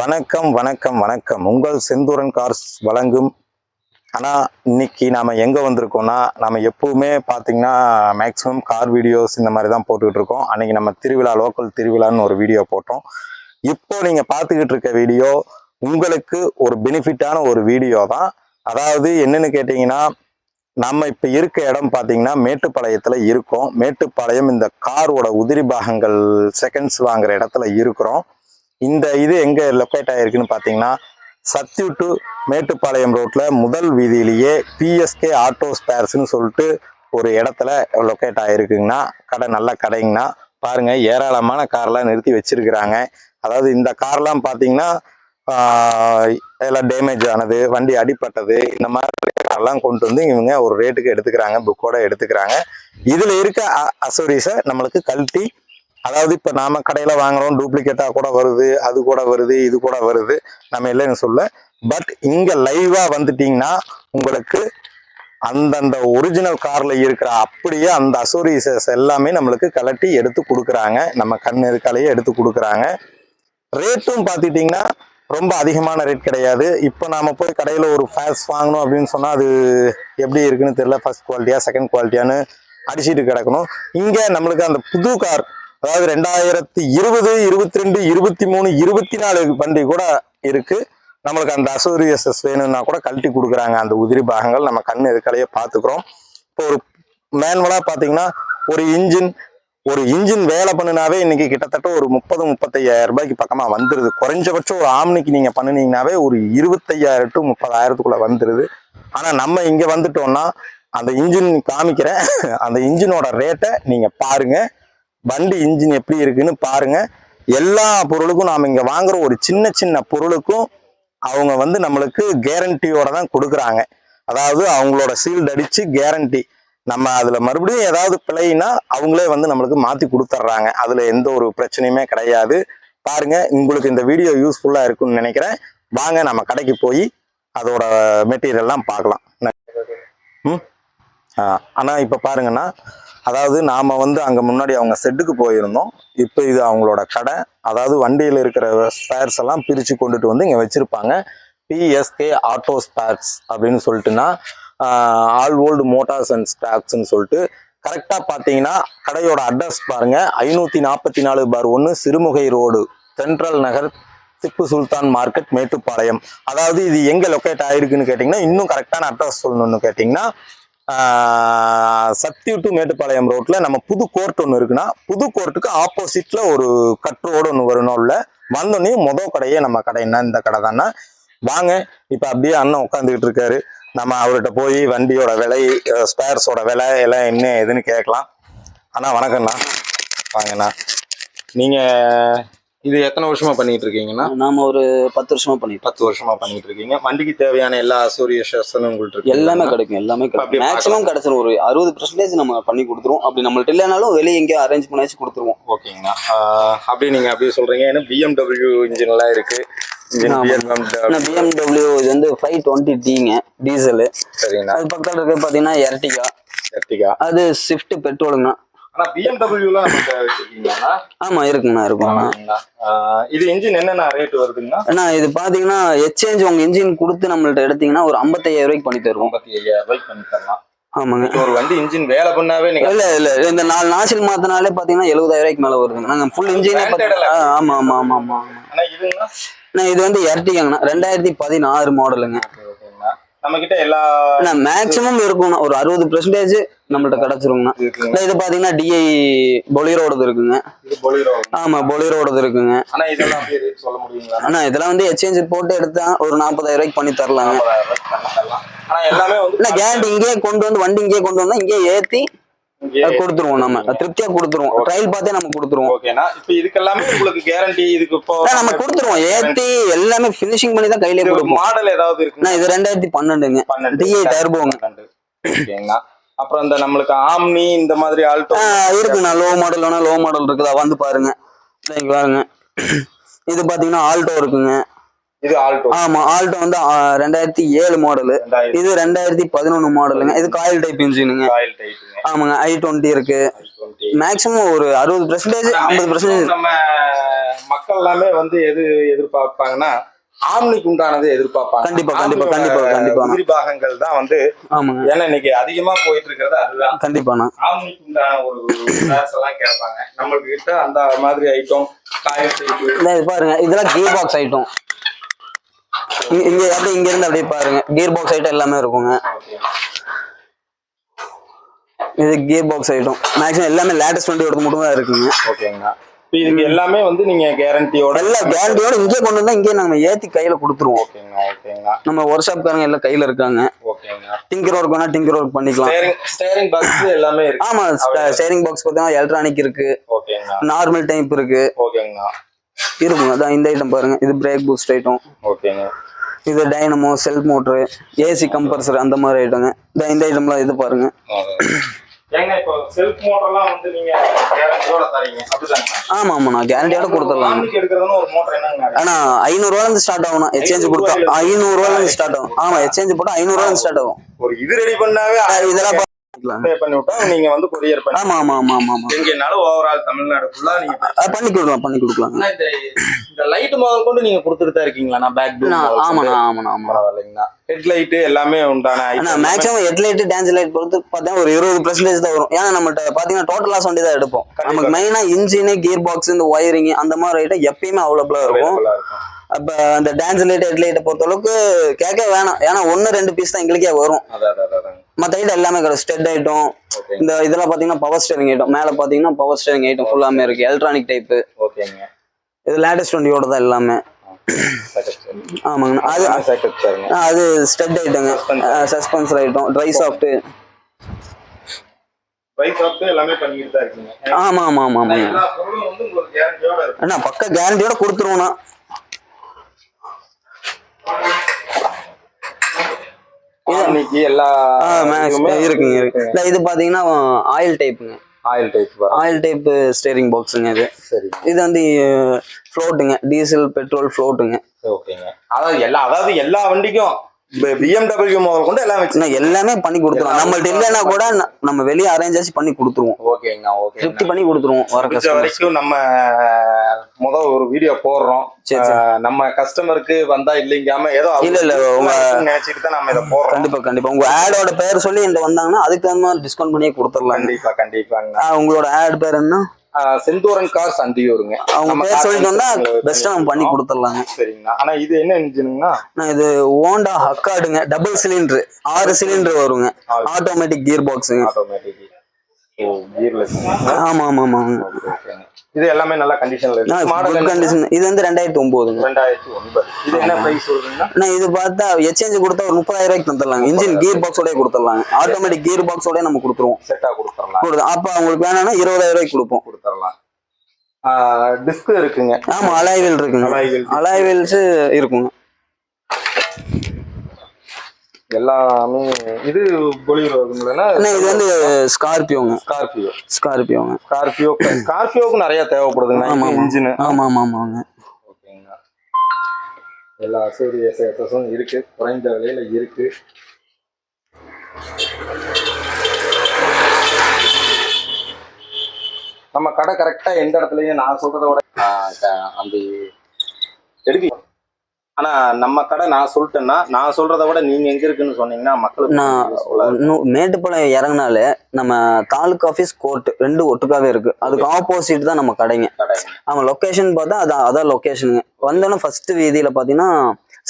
வணக்கம் வணக்கம் வணக்கம். உங்கள் செந்தூரன் கார்ஸ் வழங்கும். ஆனால் இன்னைக்கு நாம் எங்கே வந்திருக்கோம்னா நம்ம எப்போவுமே பார்த்தீங்கன்னா மேக்ஸிமம் கார் வீடியோஸ் இந்த மாதிரி தான் போட்டுக்கிட்டு இருக்கோம். அன்றைக்கி நம்ம திருவிழா லோக்கல் திருவிழான்னு ஒரு வீடியோ போட்டோம். இப்போ நீங்கள் பார்த்துக்கிட்டு இருக்க வீடியோ உங்களுக்கு ஒரு பெனிஃபிட்டான ஒரு வீடியோ தான். அதாவது என்னென்னு கேட்டிங்கன்னா நம்ம இப்போ இருக்க இடம் பார்த்தீங்கன்னா மேட்டுப்பாளையத்தில் இருக்கோம். மேட்டுப்பாளையம் இந்த காரோட உதிரி பாகங்கள் செகண்ட்ஸ் வாங்குற இடத்துல இருக்கிறோம். இந்த இது எங்கே லொக்கேட் ஆகிருக்குன்னு பார்த்தீங்கன்னா சத்யூ டு மேட்டுப்பாளையம் ரோட்ல முதல் வீதியிலேயே பிஎஸ்கே ஆட்டோ ஸ்பேர்ஸ்னு சொல்லிட்டு ஒரு இடத்துல லொக்கேட் ஆகிருக்குங்கண்ணா கடை நல்ல கடைங்கண்ணா பாருங்க ஏராளமான கார்லாம் நிறுத்தி வச்சிருக்கிறாங்க. அதாவது இந்த கார்லாம் பார்த்தீங்கன்னா எல்லாம் டேமேஜ் ஆனது வண்டி அடிப்பட்டது இந்த மாதிரி கார்லாம் கொண்டு வந்து இவங்க ஒரு ரேட்டுக்கு எடுத்துக்கிறாங்க புக்கோட எடுத்துக்கிறாங்க. இதில் இருக்க அசோரிஸை நம்மளுக்கு கழட்டி அதாவது இப்போ நாம கடையில் வாங்குறோம் டூப்ளிகேட்டாக கூட வருது அது கூட வருது இது கூட வருது. நம்ம இல்லைன்னு சொல்ல. பட் இங்கே லைவாக வந்துட்டிங்கன்னா உங்களுக்கு அந்தந்த ஒரிஜினல் காரில் இருக்கிற அப்படியே அந்த அசோரிசஸ் எல்லாமே நம்மளுக்கு கலட்டி எடுத்து கொடுக்குறாங்க. நம்ம கண் இருக்காலேயே எடுத்து கொடுக்குறாங்க. ரேட்டும் பார்த்துட்டிங்கன்னா ரொம்ப அதிகமான ரேட் கிடையாது. இப்போ நாம் போய் கடையில் ஒரு ஃபேஸ் வாங்கணும் அப்படின்னு சொன்னால் அது எப்படி இருக்குன்னு தெரியல. ஃபர்ஸ்ட் குவாலிட்டியாக செகண்ட் குவாலிட்டியான்னு அடிச்சிட்டு கிடக்கணும். இங்கே நம்மளுக்கு அந்த புது கார் அதாவது ரெண்டாயிரத்தி இருபது இருபத்தி ரெண்டு இருபத்தி மூணு இருபத்தி நாலு வண்டி கூட இருக்கு. நம்மளுக்கு அந்த அசோரியசஸ் வேணும்னா கூட கழட்டி கொடுக்குறாங்க. அந்த உதிரி பாகங்கள் நம்ம கண் எதுக்கலையே பார்த்துக்கிறோம். இப்போ ஒரு மேனுவலாக பார்த்தீங்கன்னா ஒரு இன்ஜின் ஒரு இன்ஜின் வேலை பண்ணினாவே இன்னைக்கு கிட்டத்தட்ட ஒரு முப்பது முப்பத்தையாயிரம் ரூபாய்க்கு பக்கமா வந்துருது. குறைஞ்சபட்சம் ஒரு ஆம்னிக்கு நீங்க பண்ணினீங்கனாவே ஒரு இருபத்தையாயிரம் டு முப்பதாயிரத்துக்குள்ள வந்துருது. ஆனா நம்ம இங்க வந்துட்டோம்னா அந்த இன்ஜின் காமிக்கிறேன் அந்த இன்ஜினோட ரேட்டை நீங்க பாருங்க. வண்டி இன்ஜின் எப்படி இருக்குன்னு பாருங்க. எல்லா பொருளுக்கும் நாம இங்க வாங்குற ஒரு சின்ன சின்ன பொருளுக்கும் அவங்க வந்து நம்மளுக்கு கேரண்டியோட தான் கொடுக்குறாங்க. அதாவது அவங்களோட சீல்டு அடிச்சு கேரண்டி நம்ம அதுல மறுபடியும் ஏதாவது பிழைனா அவங்களே வந்து நம்மளுக்கு மாத்தி கொடுத்துட்றாங்க அதுல எந்த ஒரு பிரச்சனையுமே கிடையாது. பாருங்க உங்களுக்கு இந்த வீடியோ யூஸ்ஃபுல்லா இருக்கும்னு நினைக்கிறேன். வாங்க நம்ம கடைக்கு போய் அதோட மெட்டீரியல்லாம் பார்க்கலாம். ம்? ஆ, ஆனா இப்ப பாருங்கன்னா அதாவது நாம் வந்து அங்கே முன்னாடி அவங்க செட்டுக்கு போயிருந்தோம். இப்போ இது அவங்களோட கடை. அதாவது வண்டியில் இருக்கிற ஸ்பேர்ஸ் எல்லாம் பிரித்து கொண்டுட்டு வந்து இங்கே வச்சுருப்பாங்க. B S K auto spares அப்படின்னு சொல்லிட்டுன்னா ஆல் ஓல்டு மோட்டார்ஸ் அண்ட் ஸ்டாக்ஸ்ன்னு சொல்லிட்டு கரெக்டாக பார்த்தீங்கன்னா கடையோட அட்ரஸ் பாருங்கள் ஐநூற்றி நாற்பத்தி நாலு பார் ஒன்று Sirumugai road central Nagar Tippu Sultan market Mettupalayam அதாவது இது எங்கே லொக்கேட் ஆயிருக்குன்னு கேட்டிங்கன்னா இன்னும் கரெக்டான அட்ரஸ் சொல்லணும்னு கேட்டிங்கன்னா சக்தி டு மேட்டுப்பாளையம் ரோட்டில் நம்ம புது கோர்ட் ஒன்று இருக்குன்னா புது கோர்ட்டுக்கு ஆப்போசிட்டில் ஒரு கட் ரோடு ஒன்று வரணும்ல வந்தோடனே மொதல் கடையே நம்ம கடை. என்ன இந்த கடை தானே? வாங்க. இப்போ அப்படியே அண்ணன் உட்காந்துக்கிட்டு இருக்காரு. நம்ம அவர்கிட்ட போய் வண்டியோட விலை ஸ்பேர்ஸோட விலை எல்லாம் என்ன ஏதுன்னு கேட்கலாம். அண்ணா வணக்கம்ண்ணா. வாங்கண்ணா. நீங்கள் இது எத்தனை வருஷமா பண்ணிட்டு இருக்கீங்கன்னா நாம ஒரு பத்து வருஷமா பண்ணிட்டு பத்து வருஷமா பண்ணிட்டு இருக்கீங்க வண்டிக்கு தேவையான எல்லா அசோரியேஷனும் உங்கள்ட்ட இருக்கு. எல்லாமே கிடைக்கும் எல்லாமே அப்படி கிடைக்கும் மேக்ஸிமம் கிடைச்சிரும். ஒரு அறுபது பர்சன்டேஜ் நம்ம பண்ணி கொடுத்துருவோம். அப்படி நம்மள்ட்ட இல்லைனாலும் வெளியே எங்கேயோ அரேஞ்ச் பண்ணாச்சு கொடுத்துருவோம். ஓகேங்கண்ணா ஆஹ் அப்படியே நீங்க அப்படியே சொல்றீங்க. ஏன்னா பிஎம்டபிள்யூ இன்ஜின் எல்லாம் இருக்கு. பிஎம்டபிள்யூ இது வந்து ஃபைவ் டுவெண்ட்டி டீங்க டீசலு சரிங்கண்ணா அது பக்கத்தில் இருக்கிறது பார்த்தீங்கன்னா எர்டிகா. எர்டிகா. அது ஸ்விஃப்ட் பெட்ரோலுங்கண்ணா ஆனா பிஎம்டபிள்யூலாம் நம்ம வச்சிருக்கீங்களா? ஆமாம் இருக்குங்கண்ணா இருக்குங்கண்ணா ஆமாங்கண்ணா. ஆஹ் இது இன்ஜின் என்னென்ன ரேட் வருதுங்கண்ணா? அண்ணா இது பார்த்தீங்கன்னா எக்ஸ்சேஞ்ச் உங்கள் இன்ஜின் கொடுத்து நம்மள்ட்ட எடுத்தீங்கன்னா ஒரு ஐம்பத்தையாயிரம் ரூபாய்க்கு பண்ணி தருவோம். ஐம்பத்தி ஐயாயிரம் ரூபாய்க்கு பண்ணி தரலாம். ஆமாங்க. ஒரு வண்டி இன்ஜின் வேலை பண்ணாவே நீங்க இல்ல இல்ல இந்த நாலு நாசில் மாத்தினாலே பாத்தீங்கன்னா எழுபதாயிரம் ரூபாய்க்கு மேல வருதுங்க. நாங்க ஃபுல் இன்ஜினே ஆமா ஆமா ஆமா ஆமா. ஆனா இது வந்து எர்டிகாங்கண்ணா ரெண்டாயிரத்தி பதினாறு மாடலுங்க நம்ம கிட்ட எல்லா மேக்ஸிமம் இருக்குங்கண்ணா ஒரு அறுபது பெர்சன்டேஜ் நம்மள்ட்ட கிடைச்சிருங்கண்ணா இது பாத்தீங்கன்னா டிஐ பொலிரோடது இருக்குங்க. ஆமா பொலிரோடது இருக்குங்க. ஆனா இதெல்லாம் சொல்ல முடியுங்களா? ஆனா இதெல்லாம் வந்து எக்ஸ்சேஞ்ச் போட்டு எடுத்தா ஒரு நாற்பதாயிரம் ரூபாய்க்கு பண்ணி தரலாங்க. ஆனா எல்லாமே வந்து இல்ல கேரண்டி இங்கேயே கொண்டு வந்து வண்டி இங்கேயே கொண்டு வந்தா இங்கேயே ஏத்தி கொடுத்துருவோம் நம்ம. திருப்தியா கொடுத்துருவோம். ட்ரையல் பார்த்தே நம்ம கொடுத்துருவோம். ஓகேண்ணா இப்போ இதுக்கெல்லாமே உங்களுக்கு கேரண்டி இதுக்கு இப்போ நம்ம கொடுத்துருவோம். ஏத்தி எல்லாமே ஃபினிஷிங் பண்ணி தான் கையிலே கொடுப்போம். மாடல் ஏதாவது அண்ணா, இது ரெண்டாயிரத்தி பன்னெண்டுங்க. பன்னெண்டு. டிஐ டர்போங்க ஓகேங்கண்ணா அப்புறம் இந்த நம்மளுக்கு ஆம்னி இந்த மாதிரி ஆல்டோ இருக்குண்ணா லோ மாடல் வேணா லோ மாடல் இருக்குதா? வந்து பாருங்க. பாருங்க. இது பாத்தீங்கன்னா ஆல்டோ இருக்குங்க. இது ஆல்டோ ஆமா ஆல்டோ வந்து ரெண்டாயிரத்தி ஏழு மாடலு இது ரெண்டாயிரத்தி பதினொன்னு மாடலுங்க இது காயில் டைப் இன்ஜினுங்க ஆமாங்க ஐ டுவெண்ட்டி இருக்கு. மேக்ஸிமம் ஒரு அறுபது பெர்சன்டேஜ் ஐம்பது பெர்சன்டேஜ் நம்ம மக்கள் எல்லாமே வந்து எது எதிர்பார்ப்பாங்கன்னா ஆம்னிக்கு உண்டானது எதிர்பார்ப்பாங்க. கண்டிப்பா, கண்டிப்பா, கண்டிப்பா, கண்டிப்பா. உதிரி பாகங்கள் தான் வந்து ஆமாங்க. ஏன்னா இன்னைக்கு அதிகமா போயிட்டு இருக்கிறது அதுதான். கண்டிப்பாண்ணா ஆம்னிக்கு உண்டான ஒரு எல்லாம் கேட்பாங்க. நம்மளுக்கு கிட்ட அந்த மாதிரி ஐட்டம் காயில் பாருங்க இதெல்லாம் கியர் பாக்ஸ் ஐட்டம் இங்க அப்படியே இங்க இருந்து அப்படியே பாருங்க. கியர் பாக்ஸ் ஐட்டம் எல்லாமே இருக்குங்க. இது கியர் பாக்ஸ் ஐட்டம் மேக்ஸிமம் எல்லாமே லேட்டஸ்ட் வண்டியோட மட்டும் தான் இருக்குங்க. ஓகேங்கண்ணா இதுக்கு எல்லாமே வந்து நீங்க கேரண்டியோட எல்லாம் கேரண்டியோட இங்கே கொண்டு வந்தா இங்கே நம்ம ஏத்தி கையில கொடுத்துருவோம். ஓகேங்கண்ணா ஓகேங்கண்ணா நம்ம ஒர்க் ஷாப்காரங்க எல்லாம் கையில இருக்காங்க. ஓகேங்கண்ணா டிங்கர் ஒர்க் வேணா டிங்கர் ஒர்க் பண்ணிக்கலாம். ஸ்டேரிங் பாக்ஸ் எல்லாமே இருக்கு. ஆமா ஸ்டேரிங் பாக்ஸ் பார்த்தீங்கன்னா எலக்ட்ரானிக் இருக்கு. ஓகேங்கண்ணா நார்மல் டைப் இருக்கு. ஓகேங்கண்ணா இருக்குங்க அதான் இந்த ஐட்டம் பாருங்க. இது பிரேக் பூஸ்ட் ஐட்டம் ஓகேங்க. இது dynamo self motor A C compressor அந்த மாதிரி ஐட்டங்க இந்த இந்த ஐட்டம்லாம் இது பாருங்க. ஏங்க இப்போ செல்ஃப் மோட்டர்லாம் வந்து நீங்க கேரண்டியோட தரீங்க. அப்படிதாங்க ஆமா ஆமா நான் கேரண்டியோட ஒரு மோட்டர் என்னங்க? ஆனா ஐநூறுரூவால இருந்து ஸ்டார்ட் ஆகும். எக்ஸ்சேஞ்ச் கொடுத்தா ஐநூறுரூவால இருந்து ஸ்டார்ட் ஆகும். ஆமா எக்ஸ்சேஞ்ச் போட்டா ஐநூறுரூவா இருந்து ஸ்டார்ட் ஆகும். ஒரு இது ரெடி பண்ணாவே இதெல்லாம் பே பண்ணி விட்டா நீங்க வந்து கொரியர் பண்ணி ஆமா ஆமா ஆமா ஆமா எங்கனாலும் ஓவரால் தமிழ்நாடு ஃபுல்லா நீங்க பண்ணி கொடுக்கலாம் பண்ணி கொடுக்கலாங்க ஆனா இந்த லைட் முதல் கொண்டு நீங்க கொடுத்துட்டு தான் இருக்கீங்களா? நான் பேக் ஆமா பரவாயில்லைங்கண்ணா ஹெட் லைட் எல்லாமே உண்டான. மேக்ஸிமம் ஹெட் லைட் டான்ஸ் லைட் பொறுத்து பார்த்தீங்கன்னா ஒரு இருபது பர்சன்டேஜ் தான் வரும். ஏன்னா நம்மகிட்ட பாத்தீங்கன்னா டோட்டல் லாஸ் வண்டி தான் எடுப்போம். நமக்கு மெயினா இன்ஜின் கியர் பாக்ஸ் இந்த ஒயரிங் அந்த மாதிரி ஐட்டம் எப்பயுமே அவைலபிளா இருக்கும். அப்ப அந்த டான்ஸ் லைட் ஹெட் லைட்டை பொறுத்த அளவுக்கு கேட்க வேணாம். ஏன்னா ஒன்னு ரெண்டு பீஸ் தான் எங்களுக்கே வரும். மற்ற ஐட்டம் எல்லாமே கிடைக்கும் ஸ்டெட் ஐட்டம் இந்த இதெல்லாம் பாத்தீங்கன்னா பவர் ஸ்டேரிங் ஐட்டம் மேல பாத்தீங்கன்னா பவர் ஸ்டேரிங் ஐட்டம் ஃபுல்லாமே இருக்கு. எலக்ட்ரானிக் டைப் ஓகேங்க இது லேட்டஸ்ட் வண்டியோட தான் எல்லாமே. ஆமாங்கண்ணா அது அது ஸ்டெட் ஐட்டங்க சஸ்பென்சர் ஐட்டம் ட்ரை சாஃப்ட் ஆமா ஆமா ஆமா இருக்கும். அண்ணா பக்க கேரண்டியோட கொடுத்துருவோண்ணா இன்னைக்கு எல்லா இருக்குங்க இருக்கு இல்ல, இது பாத்தீங்கன்னா oil டைப்புங்க oil type oil type steering பாக்ஸுங்க இது. சரி இது வந்து ஃப்ளோட்டுங்க டீசல் பெட்ரோல் ஃப்ளோட்டுங்க ஓகேங்க. அதாவது எல்லா அதாவது எல்லா வண்டிக்கும் பிஎம்டபிள்யூ முதல் கொண்டு எல்லாம் வச்சு இன்னும் எல்லாமே பண்ணி கொடுத்துருவோம். நம்மள்ட்ட இல்லைன்னா கூட நம்ம வெளியே அரேஞ்ச் ஆச்சு பண்ணி கொடுத்துருவோம். ஓகேங்கண்ணா ஓகே திருப்தி பண்ணி கொடுத்துருவோம் வர வரைக்கும் நம்ம முத ஒரு வீடியோ போடுறோம். நம்ம கஸ்டமருக்கு வந்தா இல்லைங்காம ஏதோ இல்ல, இல்ல, உங்க- நினைச்சிட்டு தான் நம்ம இதை போடுறோம். கண்டிப்பா கண்டிப்பா. உங்க ஆடோட பேர் சொல்லி என்கிட்ட வந்தாங்கன்னா அதுக்கு தகுந்த மாதிரி டிஸ்கவுண்ட் பண்ணியே கொடுத்துடலாம் கண்டிப்பா கண்டிப்பாங்க உங்களோட ஆட் பேர் என்ன? செந்தூரன் கார் சந்தியூருங்க அவங்க பேர் car சொல்லிட்டு வந்தா company ல பெஸ்டா நம்ம பண்ணி கொடுத்துடலாங்க சரிங்கண்ணா ஆனா இது என்ன இன்ஜினுங்கண்ணா இது ஓண்டா ஹக்காடுங்க டபுள் சிலிண்டர் ஆறு சிலிண்டர் வருங்க. ஆட்டோமேட்டிக் கியர் பாக்ஸுங்க ஆட்டோமேட்டிக் ஆமா ஆமா ஆமாங்க இது எல்லாமே நல்ல கண்டிஷன்ல இருக்கு. கண்டிஷன் இது வந்து ரெண்டாயிரத்தி ஒன்பதுங்க ரெண்டாயிரத்தி ஒன்பது. இது என்ன பிரைஸ் சொல்றீங்கன்னா இது பார்த்தா எக்ஸ்சேஞ்ச் கொடுத்தா ஒரு முப்பதாயிரம் ரூபாய்க்கு தந்துடலாங்க. இன்ஜின் கியர் பாக்ஸோடய கொடுத்துடலாங்க. ஆட்டோமேட்டிக் கியர் பாக்ஸோடய நம்ம கொடுத்துருவோம். செட்டா கொடுத்துடலாம். கொடுத்து அப்ப அவங்களுக்கு வேணும்னா இருபதாயிரம் ரூபாய்க்கு கொடுப்போம். டிஸ்க் இருக்குங்க. ஆமா அலாய்வில் இருக்குங்க. அலாய்வில்ஸ் இருக்குங்க. எல்லாமே இது வருங்களா அண்ணா, இது வந்து ஸ்கார்பியோங்க ஸ்கார்பியோ ஸ்கார்பியோங்க ஸ்கார்பியோ ஸ்கார்பியோவுக்கு நிறைய தேவைப்படுதுங்க ஆமா, ஆமா. இன்ஜின் ஆமா ஆமா ஆமாங்க. ஓகேங்க எல்லா சூரிய சேத்தஸும் இருக்கு. குறைந்த விலையில இருக்கு. நம்ம கடை கரெக்டா எந்த இடத்துலயும் நான் சொல்றத விட அந்த எடுக்க ஆனா நம்ம கடை நான் சொல்லிட்டேன்னா நான் சொல்றத விட நீங்க எங்க இருக்குன்னு சொன்னீங்கன்னா மக்களுக்கு நான் மேட்டுப்பாளையம் இறங்கினாலே நம்ம தாலுக் ஆஃபீஸ் கோர்ட் ரெண்டு ஒட்டுக்காவே இருக்கு. அதுக்கு ஆப்போசிட் தான் நம்ம கடைங்க. ஆமா லொகேஷன் பார்த்தா அதான் அதான் லொகேஷனுங்க வந்தோன்னே ஃபர்ஸ்ட் வீதியில பாத்தீங்கன்னா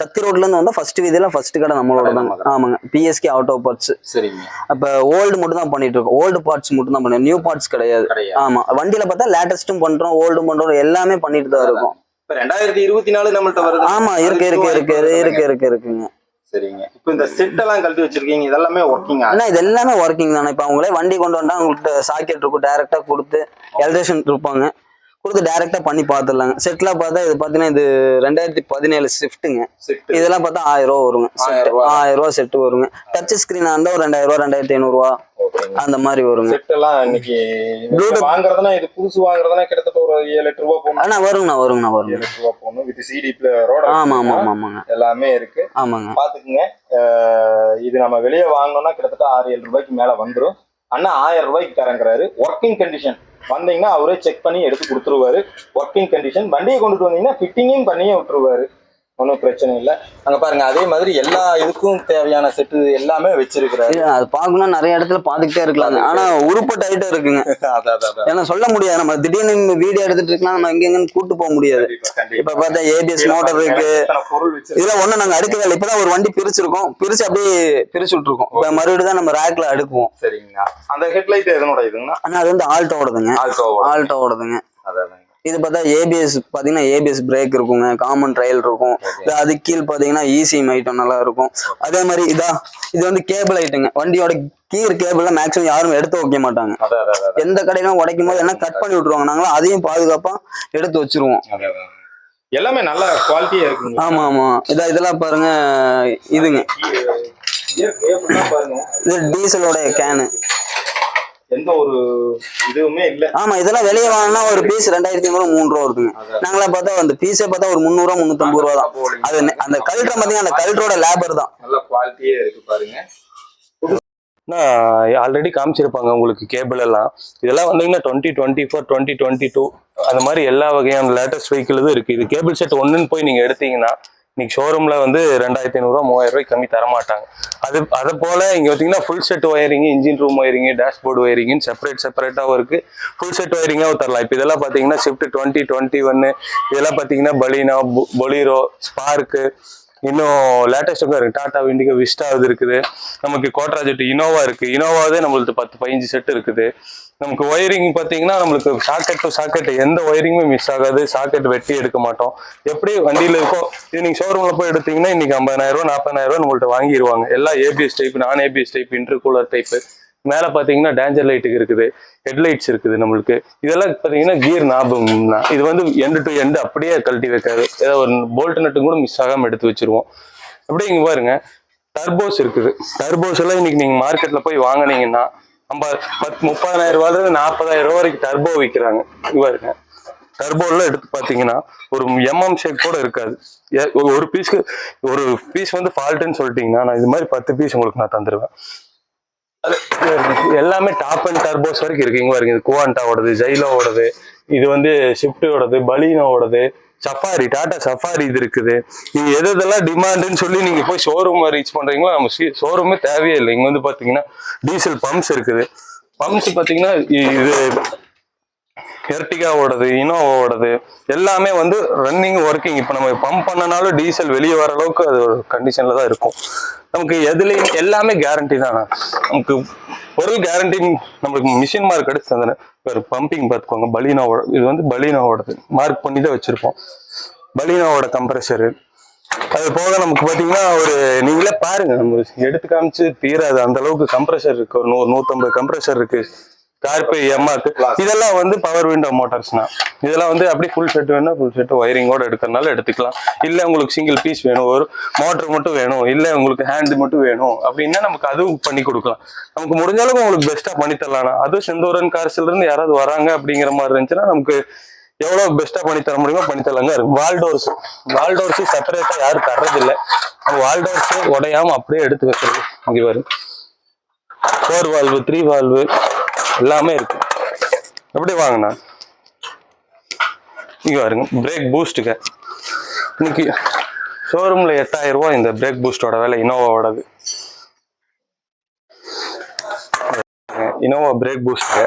சக்தி ரோட்ல இருந்து வந்தா ஃபர்ஸ்ட் வீதியில ஃபர்ஸ்ட் கடை நம்மளோட கடை. ஆமாங்க. பிஎஸ்கே ஆட்டோ பார்ட்ஸ் சரிங்க. அப்ப ஓல்டு மட்டும் தான் பண்ணிட்டு இருக்கோம். ஓல்டு பார்ட்ஸ் மட்டும் தான் பண்ணுவோம். நியூ பார்ட்ஸ் கிடையாது. ஆமா. வண்டியில பார்த்தா லேட்டஸ்டும் பண்றோம் ஓல்டும் பண்றோம். எல்லாமே பண்ணிட்டு தான் இருக்கோம். இப்ப ரெண்டாயிரத்தி இருபத்தி நாலு நம்மள்ட்ட வருது. ஆமா. இருக்கு இருக்கு இருக்கு இருக்கு இருக்கு இருக்குங்க. சரிங்க. இப்போ இந்த செட் எல்லாம் கழட்டி வச்சிருக்கீங்க இதெல்லாமே ஒர்க்கிங் ஆனா இது எல்லாமே ஒர்க்கிங் தானே. இப்போ அவங்களே வண்டி கொண்டு வந்தா அவங்கள்ட்ட சாக்கெட் இருக்கும் டைரக்டா கொடுத்து எலக்ட்ரிஷியன் இருப்பாங்க கொடுத்து டைரக்டா பண்ணி பார்த்துடலாங்க. செட்லாம் பார்த்தா இது பார்த்தீங்கன்னா இது ரெண்டாயிரத்தி பதினேழு ஷிஃப்ட்டுங்க இதெல்லாம் பார்த்தா ஆயிரம் ரூபா வருங்க. ஆயிரம் ரூபா. செட்டு வருங்க. டச் ஸ்கிரீனா இருந்தா ஒரு ரெண்டாயிரம் ரூபா ரெண்டாயிரத்தி ஐநூறுரூவா அந்த மாதிரி வருங்க. செட் எல்லாம் இன்னைக்கு வாங்குறதுனா இது புதுசு வாங்குறதுனா கிட்டத்தட்ட ஒரு ஏழு எட்டு ரூபா போகணும் ஆனா வருங்கண்ணா வருங்கண்ணா வருங்க ஏழு ரூபா போகணும் வித் சிடி பிளேயரோட ஆமா ஆமா ஆமா ஆமாங்க. எல்லாமே இருக்கு. ஆமாங்க. பாத்துக்குங்க இது நம்ம வெளியே வாங்கணும்னா கிட்டத்தட்ட ஆறு ஏழு ரூபாய்க்கு மேல வந்துரும். அண்ணா ஆயிரம் ரூபாய்க்கு தரங்கிறாரு. ஒர்க்கிங் கண்டிஷன் வந்தீங்கன்னா அவரே செக் பண்ணி எடுத்து கொடுத்துருவாரு. ஒர்க்கிங் கண்டிஷன் வண்டியை கொண்டுட்டு வந்தீங்கன்னா ஃபிட்டிங்கும் பண்ணியே விட்டுருவாரு. ஒன்றும் பிரச்சனை இல்லை. அங்க பாருங்க அதே மாதிரி எல்லா இதுக்கும் தேவையான செட்டு எல்லாமே வச்சிருக்கிறாரு. அது பார்க்கணும் நிறைய இடத்துல பார்த்துக்கிட்டே இருக்கலாங்க. ஆனா உருப்பட்ட ஐட்டம் இருக்குங்க. ஏன்னா சொல்ல முடியாது. நம்ம திடீர்னு வீடியோ எடுத்துட்டு இருக்கலாம் நம்ம எங்க எங்கன்னு கூட்டு போக முடியாது. இப்ப பார்த்தா ஏபிஎஸ் மோட்டர் இருக்கு. இதெல்லாம் ஒண்ணு நாங்க அடுக்கவே இப்பதான் ஒரு வண்டி பிரிச்சிருக்கோம். பிரிச்சு அப்படியே பிரிச்சு விட்டுருக்கோம். இப்ப மறுபடியும் தான் நம்ம ரேக்ல அடுக்குவோம். சரிங்கண்ணா அந்த ஹெட்லைட் எதனோட இதுங்கண்ணா? ஆனா அது வந்து ஆல்ட்டோடதுங்க ஆல்டோவோட ஆல்ட்டோடதுங்க அதான் இது பார்த்தா ஏபிஎஸ் பாத்தீங்கன்னா ஏபிஎஸ் பிரேக் இருக்குங்க காமன் ட்ரையல் இருக்கும் இது அது கீழ் பாத்தீங்கன்னா ஈசி ஐட்டம் நல்லா இருக்கும் அதே மாதிரி இதா இது வந்து கேபிள் ஐட்டங்க வண்டியோட கீர் கேபிள்ல மேக்ஸிமம் யாரும் எடுத்து வைக்க மாட்டாங்க எந்த கடையிலும் உடைக்கும் போது என்ன கட் பண்ணி விட்டுருவாங்க நாங்களும் அதையும் பாதுகாப்பா எடுத்து வச்சிருவோம். எல்லாமே நல்ல குவாலிட்டியா இருக்குங்க ஆமா ஆமா இதா இதெல்லாம் பாருங்க இதுங்க கேபிள்லாம் இது டீசலோட கேனு எந்த ஒரு இதுவுமே இல்ல. ஆமா இதெல்லாம் வெளியே வாங்கினா ஒரு பீஸ் ரெண்டாயிரத்தி ஐநூறு மூணு ரூபா வருதுங்க நாங்களா பார்த்தா அந்த பீஸே பார்த்தா ஒரு முந்நூறுவா முந்நூத்தம்பது ரூபா தான். அது அந்த கல்ட்ரை பாத்தீங்கன்னா அந்த கல்ட்ரோட லேபர் தான். நல்ல குவாலிட்டியே இருக்கு பாருங்க. ஆல்ரெடி காமிச்சிருப்பாங்க உங்களுக்கு கேபிள் எல்லாம். இதெல்லாம் வந்தீங்கன்னா twenty twenty four twenty twenty two அந்த மாதிரி எல்லா வகையான லேட்டஸ்ட் வெஹிக்கிள் இதுவும் இருக்கு. இது கேபிள் செட் ஒன்றுன்னு போய் நீங்க எடுத்தீங்கன்னா இன்னைக்கு ஷோரூம்ல வந்து ரெண்டாயிரத்தி ஐநூறுரூவா மூவாயிரம் ரூபாய் கம்மி தரமாட்டாங்க. அது அதை போல இங்க பார்த்தீங்கன்னா full set wiring engine room wiring dashboard wiring separate செப்பரேட்டாகவும் இருக்கு. ஃபுல் செட் ஒயரிங்காகவும் தரலாம். இப்போ இதெல்லாம் பார்த்தீங்கன்னா ஷிஃப்ட் டுவெண்ட்டி டுவெண்ட்டி ஒன்னு இதெல்லாம் பார்த்தீங்கன்னா பலீனா பொலீரோ ஸ்பார்க்கு இன்னும் லேட்டஸ்ட்டாக இருக்குது டாடா இண்டிகோ விஸ்டா இது இருக்குது. நமக்கு கோட்ராஜெட் இனோவா இருக்குது இனோவாவே நம்மளுக்கு பத்து பதினஞ்சு செட் இருக்குது. நமக்கு ஒயரிங் பார்த்தீங்கன்னா நம்மளுக்கு சாக்கெட் டு சாக்கெட் எந்த ஒயரிங்குமே மிஸ் ஆகாது. சாக்கெட் வெட்டி எடுக்க மாட்டோம். எப்படி வண்டியில் இருக்கோ இது நீங்கள் ஷோரூமில் போய் எடுத்தீங்கன்னா இன்னைக்கு ஐம்பதாயிரம் ரூபா நாற்பதாயிரம் ரூபா நம்மள்ட்ட வாங்கிடுவாங்க எல்லா ஏபிஎஸ் டைப் நான் A B S type intercooler type மேலே பார்த்தீங்கன்னா டேஞ்சர் லைட்டுக்கு இருக்குது ஹெட்லைட்ஸ் இருக்குது நம்மளுக்கு. இதெல்லாம் பார்த்தீங்கன்னா கியர் ஞாபகம் இது வந்து எண்டு டு எண்டு அப்படியே கழட்டி வைக்காது. ஏதாவது ஒரு போல்ட் நட்டும் கூட மிஸ் ஆகாமல் எடுத்து வச்சிருவோம். அப்படியே இங்கே பாருங்க டர்போஸ் இருக்குது. டர்போஸ் எல்லாம் இன்னைக்கு நீங்கள் மார்க்கெட்டில் போய் வாங்குனீங்கன்னா ஐம்பது பத்து முப்பதாயிரம் ரூபாயிலிருந்து நாற்பதாயிரம் ரூபா வரைக்கும் டர்போ விற்கிறாங்க இங்க பாருங்க டர்போலாம் எடுத்து பார்த்தீங்கன்னா ஒரு எம்எம் ஷேக் கூட இருக்காது. ஏ- ஒரு- பீஸ்க்கு ஒரு பீஸ் வந்து ஃபால்ட்டுன்னு சொல்லிட்டீங்கன்னா நான் இது மாதிரி பத்து பீஸ் உங்களுக்கு நான் தந்துடுவேன் எல்லாமே டாப் அண்ட் டர்போஸ் வரைக்கும் இருக்கு. இங்க பாருங்க ஓடுது ஜெயிலோ ஜைலோவோடது இது வந்து ஷிஃப்டோடது பலீனோடது சஃபாரி டாடா சஃபாரி இது இருக்குது. நீங்க எது எதெல்லாம் டிமாண்டுன்னு சொல்லி நீங்க போய் ஷோரூம் ரீச் பண்றீங்களோ நம்ம ஷோரூமே தேவையே இல்லை. இங்க வந்து பாத்தீங்கன்னா டீசல் பம்ப்ஸ் இருக்குது. பம்ப்ஸ் பாத்தீங்கன்னா இ- இது எர்டிகாவோடது இனோவோடது எல்லாமே வந்து ரன்னிங் ஒர்க்கிங் இப்போ நம்ம பம்ப் பண்ணனாலும் டீசல் வெளியே வர அளவுக்கு அது ஒரு கண்டிஷனில் தான் இருக்கும். நமக்கு எதுலேயும் எல்லாமே கேரண்டி தானே. நமக்கு பொருள் கேரண்டி நம்மளுக்கு மிஷின் மார்க் எடுத்து தந்தேன். ஒரு பம்பிங் பார்த்துக்கோங்க பலீனாவோட இது வந்து பலீனாவோடது மார்க் பண்ணி தான் வச்சிருப்போம். பலீனாவோட கம்ப்ரெஷரு அது போக நமக்கு பார்த்தீங்கன்னா ஒரு நீங்களே பாருங்க நம்ம எடுத்து காமிச்சு தீராது. அந்த அளவுக்கு கம்ப்ரெஷர் இருக்கு. ஒரு நூறு நூற்றம்பது கம்ப்ரெஷர் இருக்கு. கார்பே எம்மாக்கு இதெல்லாம் வந்து பவர் விண்டோ மோட்டார்ஸ்னா இதெல்லாம் வந்து அப்படியே ஃபுல் செட் வேணும் ஃபுல் செட் ஒயரிங்கோட எடுக்கிறனால எடுத்துக்கலாம். இல்லை உங்களுக்கு சிங்கிள் பீஸ் வேணும் ஒரு மோட்டர் மட்டும் வேணும் இல்லை உங்களுக்கு ஹேண்ட் மட்டும் வேணும் அப்படின்னா நமக்கு அதுவும் பண்ணி கொடுக்கலாம். நமக்கு முடிஞ்ச அளவுக்கு உங்களுக்கு பெஸ்ட்டாக பண்ணி தரலாம். அதுவும் செந்தூரன் கார்ஸ்ல இருந்து யாராவது வராங்க அப்படிங்கிற மாதிரி இருந்துச்சுன்னா நமக்கு எவ்வளோ பெஸ்ட்டாக பண்ணி தர முடியுமோ பண்ணி தரலாங்க. இருக்கு வால்டோர்ஸ் வால்டோர்ஸ் செப்பரேட்டாக யாரும் தர்றதில்லை. வால்டோர்ஸ் உடையாம அப்படியே எடுத்து வைக்கிறது. இங்கே வரும் ஃபோர் வால்வு த்ரீ வால்வு எல்லாமே இருக்கு. எப்படி வாங்கண்ணா இங்க பாருங்க பிரேக் பூஸ்ட்டுங்க இன்னைக்கு ஷோரூம்ல எட்டாயிரம் ரூபாய் இந்த பிரேக் பூஸ்டோட விலை இனோவாவோடது இனோவா பிரேக் பூஸ்ட்டு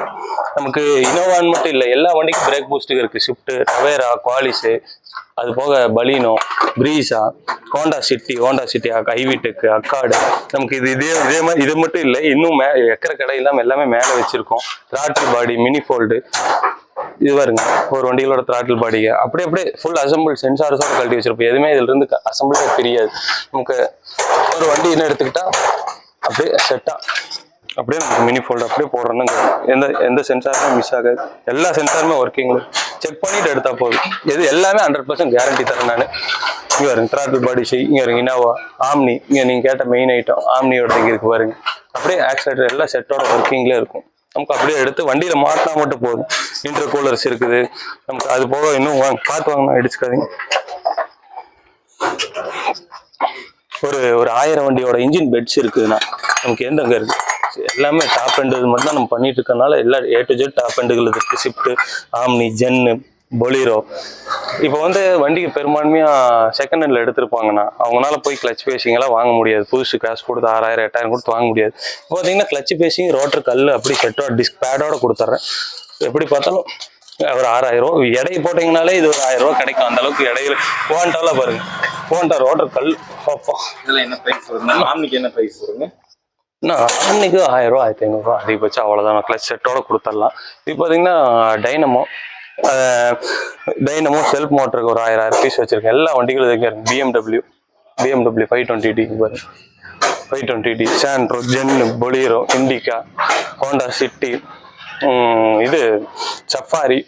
நமக்கு இனோவான்னு மட்டும் இல்லை எல்லா வண்டிக்கும் பிரேக் பூஸ்ட்டுக்கு இருக்குது ஷிஃப்ட்டு டவேரா குவாலிஸு அது போக Baleno Brezza Honda City Honda City iVTEC Accord நமக்கு இது இதே இதே மாதிரி இது மட்டும் இல்லை இன்னும் மே எக்கர கடை இல்லாமல் எல்லாமே மேலே வச்சுருக்கோம். த்ராட்டில் பாடி மினி ஃபோல்டு இது பாருங்க ஒரு வண்டிகளோட திராட்டில் பாடிக்க அப்படியே அப்படியே ஃபுல் அசம்பிள் சென்சார்ஸோட கழட்டி வச்சிருப்போம். எதுவுமே இதுலேருந்து அசம்பிளே தெரியாது நமக்கு ஒரு வண்டி என்ன எடுத்துக்கிட்டா அப்படியே செட்டாக அப்படியே நமக்கு மினி ஃபோல்டு அப்படியே போடுறோம்னா எந்த எந்த சென்சாருமே மிஸ் ஆகாது. எல்லா சென்சாருமே ஒர்க்கிங்ல செக் பண்ணிட்டு எடுத்தா போதும். இது எல்லாமே ஹண்ட்ரட் பர்சன்ட் கேரண்டி தரேன் நான். இங்கே வருங்க த்ராட்டில் பாடி ஷை இங்கே வருங்க இனோவா ஆம்னி இங்கே நீங்கள் கேட்ட மெயின் ஐட்டம் ஆம்னியோட இங்கே இருக்கு பாருங்க. அப்படியே ஆக்சிலேட்டர் எல்லாம் செட்டோட ஒர்க்கிங்ல இருக்கும். நமக்கு அப்படியே எடுத்து வண்டியில மாட்டினா மட்டும் போதும். இன்டர் கூலர்ஸ் இருக்குது. நமக்கு அது போக இன்னும் வாங்க பார்த்து வாங்கினா அடிச்சுக்காதீங்க ஒரு ஒரு ஆயிரம் வண்டியோட இன்ஜின் பெட்ஸ் இருக்குதுண்ணா. நமக்கு எந்த அங்கே எல்லாமே டாப் எண்டு இது மட்டும் தான் நம்ம பண்ணிட்டு இருக்கனால எல்லா ஏ டு ஜெட் டாப் எண்டுகள் இருக்கு. ஷிஃப்ட் ஆம்னி ஜென்னு பொலிரோ இப்போ வந்து வண்டிக்கு பெரும்பான்மையாக செகண்ட் ஹேண்டில் எடுத்திருப்பாங்கண்ணா அவங்களால போய் கிளச் பேசிங்கெல்லாம் வாங்க முடியாது. புதுசு காசு கொடுத்து ஆறாயிரம் எட்டாயிரம் கொடுத்து வாங்க முடியாது. இப்போ பார்த்தீங்கன்னா கிளச் பேசிங் ரோட்டர் கல் அப்படி செட்டோட டிஸ்க் பேடோட கொடுத்துட்றேன். எப்படி பார்த்தாலும் ஒரு ஆறாயிரம் ரூபா. எடை போட்டிங்கனாலே இது ஒரு ஆயிரம் ரூபா கிடைக்கும். அந்த அளவுக்கு இடையில போன்டால பாருங்க. போன்ட்டா ரோட்டர் கல். பார்ப்போம் இதுல என்ன ப்ரைஸ் வருங்க ஆம்னிக்கு என்ன ப்ரைஸ் வருங்க? அன்னைக்கு ஆயிரம் ரூபா ஆயிரத்தி ஐநூறுரூவா அதிகபட்சம் அவ்வளோதான் கிளச் செட்டோட கொடுத்துடலாம். இது பார்த்தீங்கன்னா டைனமோ டைனமோ செல்ஃப் மோட்டருக்கு ஒரு ஆயிரம் ஆயிரம் பீஸ் வச்சிருக்கேன். எல்லா வண்டிகளும் இங்கே B M W B M W five twenty D பாரு five twenty D Santro Zen Bolero Indica Honda City இது சஃபாரி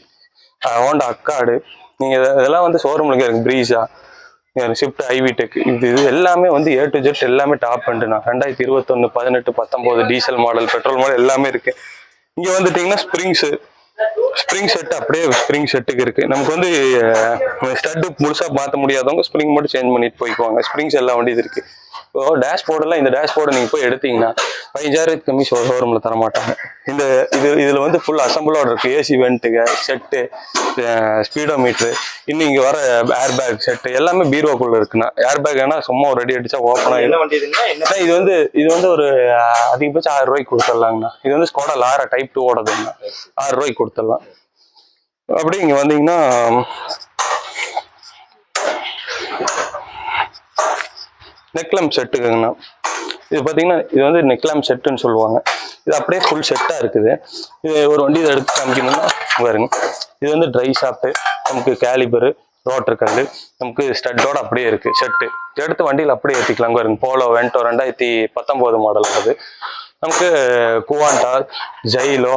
ஹோண்டா அக்காடு நீங்கள் இதெல்லாம் வந்து ஷோரூமில் இருக்கு. ப்ரீஸா ஷிஃப்ட் ஐவி டெக் இது இது எல்லாமே வந்து ஏ டு ஜெட் எல்லாமே டாப் பண்ணுண்ணா ரெண்டாயிரத்தி இருபத்தொன்று பதினெட்டு பத்தொம்போது டீசல் மாடல் பெட்ரோல் மாடல் எல்லாமே இருக்கு. இங்கே வந்துட்டிங்கன்னா ஸ்ப்ரிங்ஸு ஸ்ப்ரிங் செட் அப்படியே ஸ்ப்ரிங் செட்டுக்கு இருக்கு. நமக்கு வந்து ஸ்டட்டு முழுசாக மாற்ற முடியாதவங்க ஸ்ப்ரிங் மட்டும் சேஞ்ச் பண்ணிட்டு போய்க்குவாங்க. ஸ்ப்ரிங்ஸ் எல்லாம் வண்டி இருக்குது இருக்கு. இப்போ டேஷ்போர்டெல்லாம் இந்த டேஷ்போர்டை நீங்கள் போய் எடுத்தீங்கன்னா பதினஞ்சாயிரத்துக்கு கம்மி ஷோரூமில் தர மாட்டாங்க. இந்த இது இதில் வந்து ஃபுல் அசம்பிளோட இருக்கு. ஏசி வெண்ட்டுங்க செட்டு ஸ்பீடோ மீட்ரு இன்னும் இங்கே வர ஏர் பேக் செட்டு எல்லாமே பீரோக்குள்ள இருக்குண்ணா. ஏர் பேக் ஏன்னா சும்மா ஒரு ரெடி அடிச்சா ஓப்பன் ஆகிடும் இது வந்து இது வந்து ஒரு அதிகபட்சம் ஆயிரம் ரூபாய்க்கு கொடுத்துடலாங்கண்ணா. இது வந்து ஸ்கோடா லாரா டைப் டூ ஓடதுங்கண்ணா. ஆயிரம் ரூபாய்க்கு கொடுத்துடலாம். அப்படி இங்க வந்தீங்கன்னா நெக்லம் செட்டுக்குங்கண்ணா இது பார்த்தீங்கன்னா இது வந்து நெக்லாம் செட்டுன்னு சொல்லுவாங்க. இது அப்படியே ஃபுல் செட்டாக இருக்குது. இது ஒரு வண்டி இதை எடுத்து காமிக்கணும்னா பாருங்க. இது வந்து ட்ரை ஷாப்பு நமக்கு கேலிபரு ரோட்டர் கல் நமக்கு ஸ்டட்டோட அப்படியே இருக்குது செட்டு எடுத்து வண்டியில் அப்படியே ஏற்றிக்கலாம் பாருங்க போலோ வென்டோ ரெண்டாயிரத்தி பத்தொம்போது மாடல் அது நமக்கு குவாண்டா ஜெயிலோ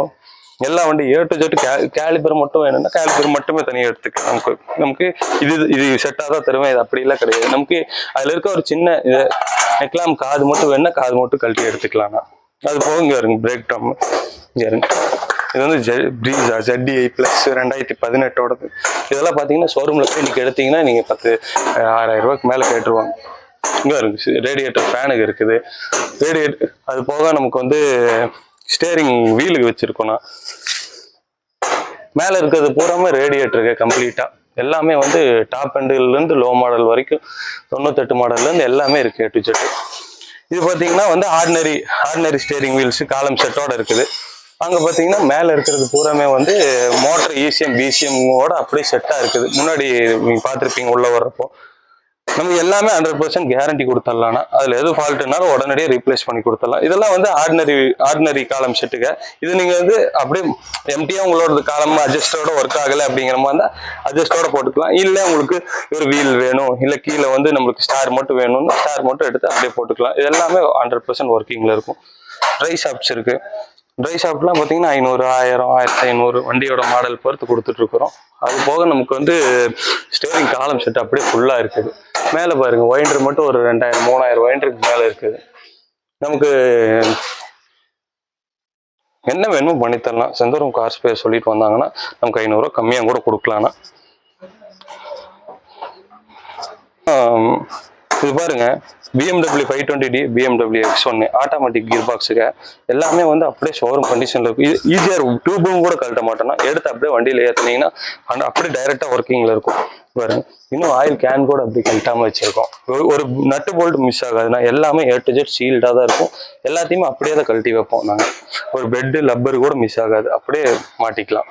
எல்லா வண்டி ஏ டு ஜெட் கே கேலிபர் மட்டும் வேணும்னா கேலிபர் மட்டுமே தனியாக எடுத்துக்கலாம். நமக்கு நமக்கு இது இது செட்டாக தான் தருவேன். இது அப்படிலாம் கிடையாது. நமக்கு அதில் இருக்க ஒரு சின்ன இது நெக்லாம் காது மட்டும் வேணும்னா காது மட்டும் கழட்டி எடுத்துக்கலாம். அது போக இங்கே வருங்க பிரேக் ட்ரம் இங்கே இருங்க இது வந்து ஜெ ப்ரீஸா ஜெட்டிஐ ப்ளஸ் ரெண்டாயிரத்தி பதினெட்டோடது. இதெல்லாம் பார்த்தீங்கன்னா ஷோரூமில் போய் நீங்கள் எடுத்தீங்கன்னா நீங்கள் பத்து ஆறாயிரம் ரூபாய்க்கு மேலே கேட்டுருவாங்க. இங்கே இருக்கு ரேடியேட்டர் ஃபேனுக்கு இருக்குது. ரேடியேட்டர் அது போக நமக்கு வந்து ஸ்டேரிங் வீலுக்கு வச்சுருக்கோண்ணா மேலே இருக்கிறது பூராமல் ரேடியேட்டருக்கு கம்ப்ளீட்டாக எல்லாமே வந்து டாப் இருந்து லோ மாடல் வரைக்கும் தொண்ணூத்தெட்டு மாடல்லேருந்து எல்லாமே இருக்கு டு செட்டு இது பார்த்தீங்கன்னா வந்து ஆர்டினரி ஆர்டினரி ஸ்டேரிங் வீல்ஸ் காலம் செட்டோட இருக்குது. அங்கே பார்த்தீங்கன்னா மேலே இருக்கிறது பூராமே வந்து மோட்டர் ஈசிஎம் பிசிஎம்மோட அப்படியே செட்டாக இருக்குது. முன்னாடி நீங்கள் பார்த்துருப்பீங்க உள்ளே வர்றப்போ. நம்ம எல்லாமே ஹண்ட்ரட் பர்சன்ட் கேரண்டி கொடுத்துடலாம்னா அதில் எது ஃபால்ட்டுனாலும் உடனடியே ரீப்ளேஸ் பண்ணி கொடுத்துடலாம். இதெல்லாம் வந்து ஆர்டினரி ஆர்டினரி காலம் செட்டுங்க இது நீங்கள் வந்து அப்படியே எம்டியாக உங்களோட காலம் அட்ஜஸ்டோட ஒர்க் ஆகலை அப்படிங்கிற மாதிரி இருந்தால் அட்ஜஸ்டோட போட்டுக்கலாம். இல்லை உங்களுக்கு ஒரு வீல் வேணும். இல்லை கீழே வந்து நம்மளுக்கு ஸ்டார் மட்டும் வேணும்னு ஸ்டார் மட்டும் எடுத்து அப்படியே போட்டுக்கலாம். இது எல்லாமே ஹண்ட்ரட் பர்சன்ட் ஒர்க்கிங்கில் இருக்கும். ட்ரை ஷாப்ஸ் இருக்குது ட்ரை ஷாப்லாம் பார்த்தீங்கன்னா ஐநூறு ஆயிரம் ஆயிரத்தி ஐநூறு வண்டியோட மாடல் பொறுத்து கொடுத்துட்ருக்குறோம். அது போக நமக்கு வந்து ஸ்டேரிங் காலம் செட் அப்படியே ஃபுல்லாக இருக்குது. மேலே பாருங்க ஒயிண்டர் மட்டும் ஒரு ரெண்டாயிரம் மூணாயிரம் ஒயிண்டருக்கு மேலே இருக்குது. நமக்கு என்ன வேணுமோ பண்ணித்தரலாம். செந்தூரம் கார்ஸ் பேர் சொல்லிட்டு வந்தாங்கன்னா நமக்கு ஐநூறுரூவா கம்மியாக கூட கொடுக்கலாம்னா. இது பாருங்க BMW five twenty D BMW X ஒன்று ஆட்டோமேட்டிக் கியர் பாக்ஸுக்கு எல்லாமே வந்து அப்படியே ஷோரூம் கண்டிஷனில் இருக்கும். இது ஈஸியாக டியூபும் கூட கழட்ட மாட்டோம்னா எடுத்து அப்படியே வண்டியில் ஏற்றுனீங்கன்னா அந்த அப்படியே டைரெக்டாக ஒர்க்கிங்கில் இருக்கும். பாருங்க இன்னும் ஆயில் கேன் கூட அப்படி கழட்டாமல் வச்சிருக்கோம். ஒரு ஒரு நட்டு போல்ட் மிஸ் ஆகாதுன்னா எல்லாமே ஏ டு ஜெட் சீல்டாக தான் இருக்கும். எல்லாத்தையுமே அப்படியே தான் கழட்டி வைப்போம் நாங்கள் ஒரு பெட்டு லப்பர் கூட மிஸ் ஆகாது. அப்படியே மாட்டிக்கலாம்.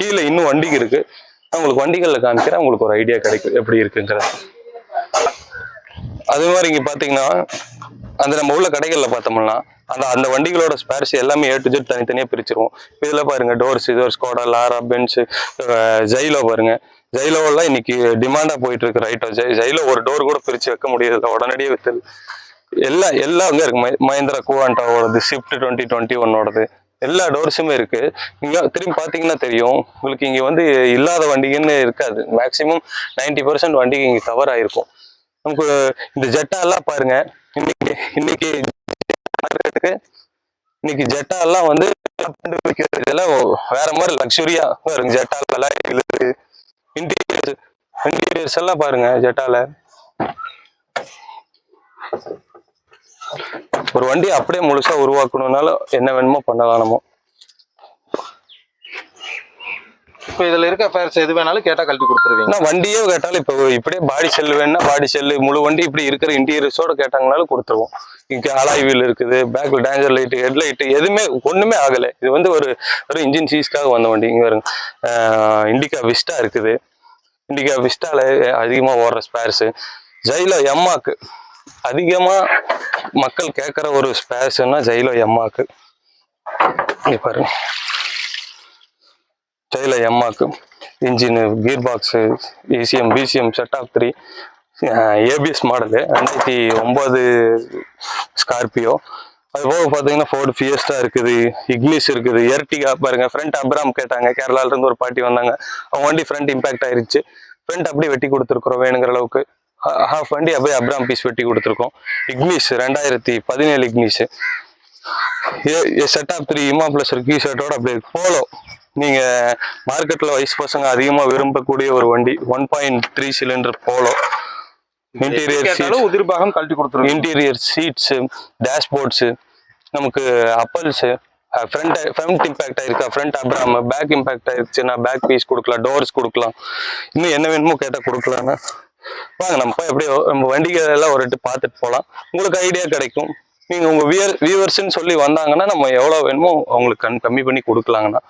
கீழே இன்னும் வண்டிக்கு இருக்குது நான் உங்களுக்கு வண்டிகளில் காமிக்கிறேன் உங்களுக்கு ஒரு ஐடியா கிடைக்கும் எப்படி இருக்குங்கிறது. அது மாதிரி இங்க பாத்தீங்கன்னா அந்த நம்ம உள்ள கடைகள்ல பார்த்தோம்னா அந்த அந்த வண்டிகளோட ஸ்பேர்ஸ் எல்லாமே ஏ டு ஜெட் தனித்தனியா பிரிச்சிருவோம். இதுல பாருங்க டோர்ஸ் இது ஒரு ஸ்கோடா லாரா பென்ஸ் ஜைலோ பாருங்க. ஜைலோவெல்லாம் இன்னைக்கு டிமாண்டா போயிட்டு இருக்கு ரைட்டோ ஜை ஜைலோ ஒரு டோர் கூட பிரிச்சு வைக்க முடியல உடனடியே வித்துது எல்லா எல்லா அங்கே இருக்கு மஹேந்திரா மஹிந்திரா குவாண்டாவோடது ஷிஃப்ட் டுவெண்ட்டி டுவெண்ட்டி ஒன்னோடது எல்லா டோர்ஸுமே இருக்கு. நீங்க திரும்பி பார்த்தீங்கன்னா தெரியும் உங்களுக்கு இங்க வந்து இல்லாத வண்டிங்கன்னு இருக்காது. மேக்ஸிமம் 90% பர்சன்ட் வண்டிக்கு இங்க கவர் ஆயிருக்கும். நமக்கு இந்த ஜெட்டா எல்லாம் பாருங்க. இன்னைக்கு இன்னைக்கு market-க்கு இன்னைக்கு ஜெட்டா எல்லாம் வந்து இதெல்லாம் வேற மாதிரி லக்ஸுரியா இருக்கு ஜெட்டா எல்லாம் இன்டீரியர்ஸ் இன்டீரியர்ஸ் எல்லாம் பாருங்க ஜெட்டால. ஒரு வண்டி அப்படியே முழுசா உருவாக்கணும்னாலும் என்ன வேணுமோ பண்ணலாம் நம்ம. இப்போ இதில் இருக்க ஃபேர்ஸ் எது வேணாலும் கேட்டால் கழட்டி கொடுத்துருவீங்க. நான் வண்டியே கேட்டாலும் இப்போ இப்படியே பாடி செல் வேணும்னா பாடி செல்லு முழு வண்டி இப்படி இருக்கிற இன்டீரியர்ஸோட கேட்டாங்கனாலும் கொடுத்துருவோம். இங்கே அலாய் வீல் இருக்குது பேக்கில் டேஞ்சர் லைட்டு ஹெட் லைட்டு எதுவுமே ஒன்றுமே ஆகலை. இது வந்து ஒரு ஒரு இன்ஜின் சீஸ்க்காக வந்த வண்டி. இங்கே வருங்க இண்டிகா விஸ்டா இருக்குது. இண்டிகா விஸ்டாவில் அதிகமாக ஓடுற ஸ்பேர்ஸு ஜெயிலோ எம்மாக்கு அதிகமாக மக்கள் கேட்குற ஒரு ஸ்பேர்ஸ்னா ஜெயிலோ எம்மாக்கு இங்க பாருங்க. டெய்ல எம்மாக்கு engine gear box ACM PCM set of three ABS model ரெண்டாயிரத்தி ஒம்பது ஸ்கார்பியோ அது போக பார்த்தீங்கன்னா ஃபோர்டு ஃபியஸ்டா இருக்குது இக்னிஸ் இருக்குது எர்டிகா பாருங்க ஃப்ரண்ட் அப்ராம் கேட்டாங்க கேரளால இருந்து ஒரு பாட்டி வந்தாங்க. அவங்க வண்டி ஃப்ரண்ட் இம்பாக்ட் ஆயிருச்சு. ஃப்ரண்ட் அப்படியே வெட்டி கொடுத்துருக்குறோம் வேணுங்கிற அளவுக்கு. ஹாஃப் வண்டி அப்படியே அப்ராம் பீஸ் வெட்டி கொடுத்துருக்கோம். இக்னிஸ் ரெண்டாயிரத்தி பதினேழு இக்னிஸ் செட் ஆஃப் த்ரீ இமா பிளஸ் ஒரு கீ ஷர்ட்டோட அப்படி இருக்கு போலோ நீங்க மார்க்கெட்ல வயசு பசங்க அதிகமா விரும்பக்கூடிய ஒரு வண்டி one point three cylinder Polo interior கேட்டாலும் உதிர் பாகம் கழட்டி கொடுத்துருவீங்க இன்டீரியர் சீட்ஸு டேஷ்போர்ட்ஸு நமக்கு அப்பல்ஸு ஃப்ரண்ட் ஃப்ரண்ட் இம்பேக்ட் ஆயிருக்கா? ஃப்ரண்ட் அப்ராம் பேக் இம்பேக்ட் ஆயிருச்சுன்னா பேக் பீஸ் கொடுக்கலாம் டோர்ஸ் கொடுக்கலாம். இன்னும் என்ன வேணுமோ கேட்டால் கொடுக்கலாம்னா. வாங்க நம்ம போய் அப்படியே நம்ம வண்டிகள் எல்லாம் ஒரு பார்த்துட்டு போகலாம் உங்களுக்கு ஐடியா கிடைக்கும். நீங்கள் உங்கள் வியர் வியூவர்ஸ்ன்னு சொல்லி வந்தாங்கன்னா நம்ம எவ்வளோ வேணுமோ அவங்களுக்கு கண் கம்மி பண்ணி கொடுக்கலாங்கண்ணா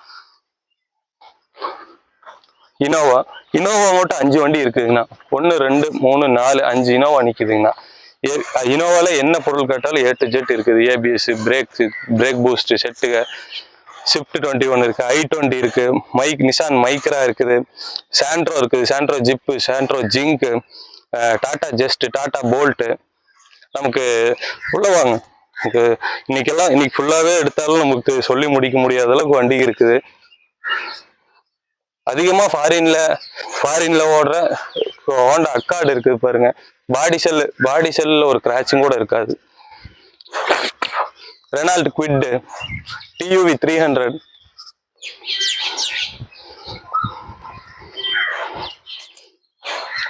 இனோவா இனோவா மட்டும் அஞ்சு வண்டி இருக்குதுங்கண்ணா. ஒன்று ரெண்டு மூணு நாலு அஞ்சு இனோவா நிற்குதுங்கண்ணா ஏ இனோவாவில் என்ன பொருள் கேட்டாலும் ஏ டு ஜெட் இருக்குது. ஏபிஎஸ் பிரேக் பிரேக் பூஸ்ட் செட்டுக ஷிஃப்ட் டுவெண்ட்டி ஒன் இருக்குது ஐ டுவெண்ட்டி இருக்குது மைக் நிசான் மைக்ரா இருக்குது சாண்ட்ரோ இருக்குது Santro zip Santro Xing Tata Zest Tata Bolt நமக்கு உள்ள வாங்க. நமக்கு இன்னைக்கெல்லாம் இன்னைக்கு ஃபுல்லாகவே எடுத்தாலும் நமக்கு சொல்லி முடிக்க முடியாத அளவுக்கு வண்டி இருக்குது. அதிகமா ஃபாரின்ல ஃபாரின்ல ஓடுற ஹோண்டா அக்கார்டு இருக்குது பாருங்க. பாடி செல் பாடி செல்லில் ஒரு கிராச்சும் கூட இருக்காது. Renault Kwid TUV three hundred